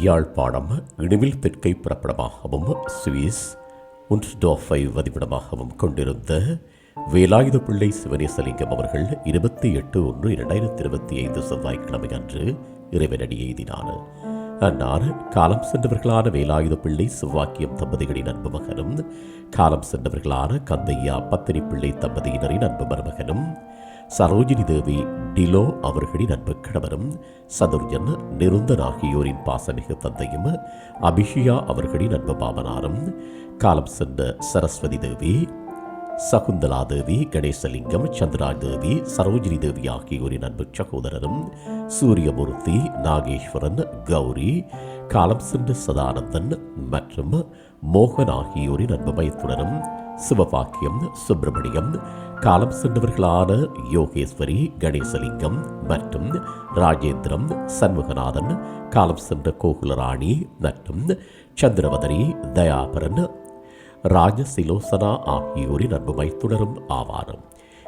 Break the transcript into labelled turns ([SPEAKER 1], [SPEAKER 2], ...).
[SPEAKER 1] Yazhpanam இனிமில் தெற்கை புறப்படமாகவும் Swiss உன்ஸ்டோஃபை வதிவிடமாகவும் கொண்டிருந்த வேலாயுத பிள்ளை சிவனேசலிங்கம் அவர்கள் இருபத்தி எட்டு ஒன்று இரண்டாயிரத்தி இருபத்தி ஐந்து செவ்வாய்க்கிழமை அன்று இறைவனடி எய்தினார். அன்னார் காலம் சென்றவர்களான வேலாயுத பிள்ளை சிவாக்கியம் தம்பதிகளின் அன்பு மகனும் காலம் சென்றவர்களான கந்தையா பத்தினி பிள்ளை தம்பதியினரின் அன்பு மருமகனும் சரோஜினி தேவி டிலோ அவர்களின் அன்பு கணவரும் சதுர்ஜன் நிருந்தன் ஆகியோரின் பாசமிகு தந்தையும் அபிஷியா அவர்களின் அன்பு பாவனாரும் காலம் சென்ற சரஸ்வதி தேவி சகுந்தலா தேவி கணேசலிங்கம் சந்திரா தேவி சரோஜினி தேவி ஆகியோரின் அன்பு சகோதரரும் சூரியமூர்த்தி நாகேஸ்வரன் கௌரி காலம் சென்ற சதானந்தன் மற்றும் மோகன் ஆகியோரின் அன்புமயத்துடனும் சிவபாக்கியம் சுப்பிரமணியம் காலம் சென்றவர்களான யோகேஸ்வரி கணேசலிங்கம் மற்றும் ராஜேந்திரம் சண்முகநாதன் காலம் சென்ற கோகுலராணி மற்றும் சந்திரவதரி தயாபரன் ராஜசிலோசனா ஆகியோரின் அன்புமை தொடரும் ஆவாரம்.